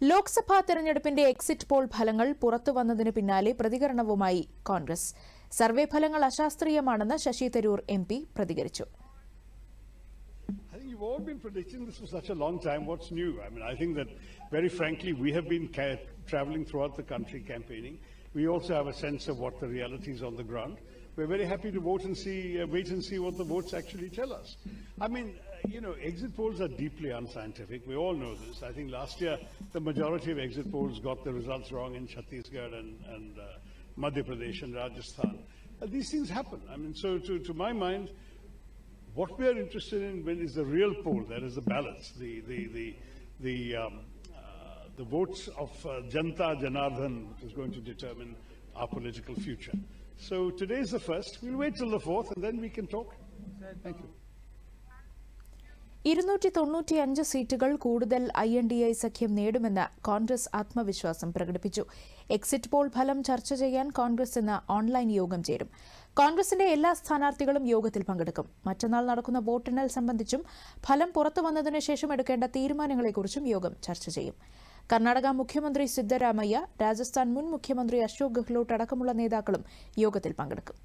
ലോക്സഭാ തെരഞ്ഞെടുപ്പിന്റെ exit poll ഫലങ്ങൾ പുറത്തുവന്നതിന് പിന്നാലെ പ്രതികരണവുമായി കോൺഗ്രസ് സർവേ ഫലങ്ങൾ അശാസ്ത്രീയമാണെന്ന് ശശി തരൂർ എം പി പ്രതികരിച്ചു you've all been predicting this for such a long time. What's new? I mean, I think that, very frankly, we have been ca- traveling throughout the country campaigning. We also have a sense of what the reality is on the ground. We're very happy to vote and see, uh, wait and see what the votes actually tell us. I mean, uh, you know, exit polls are deeply unscientific. We all know this. I think last year the majority of exit polls got the results wrong in Chhattisgarh and, and uh, Madhya Pradesh and Rajasthan. Uh, these things happen. I mean, so to, to my mind, what we are interested in when is the real poll, that is the ballots, the, the, the, the, um, uh, the votes of uh, Janta Janardhan, which is going to determine our political future. So today is the first. We'll wait till the fourth and then we can talk. Thank you. ഇരുന്നൂറ്റി തൊണ്ണൂറ്റിയഞ്ച് സീറ്റുകൾ കൂടുതൽ I N D I സഖ്യം നേടുമെന്ന് കോൺഗ്രസ് ആത്മവിശ്വാസം പ്രകടിപ്പിച്ചു. Exit poll ഫലം ചർച്ച ചെയ്യാൻ കോൺഗ്രസ് ഇന്ന് ഓൺലൈൻ യോഗം ചേരും. കോൺഗ്രസിന്റെ എല്ലാ സ്ഥാനാർത്ഥികളും യോഗത്തിൽ പങ്കെടുക്കും. മറ്റന്നാൾ നടക്കുന്ന വോട്ടെണ്ണൽ സംബന്ധിച്ചും ഫലം പുറത്തുവന്നതിനു ശേഷം എടുക്കേണ്ട തീരുമാനങ്ങളെക്കുറിച്ചും യോഗം ചർച്ച ചെയ്യും. കർണാടക മുഖ്യമന്ത്രി സിദ്ധരാമയ്യ രാജസ്ഥാൻ മുൻ മുഖ്യമന്ത്രി അശോക് ഗെഹ്ലോട്ട് അടക്കമുള്ള നേതാക്കളും യോഗത്തിൽ പങ്കെടുക്കും.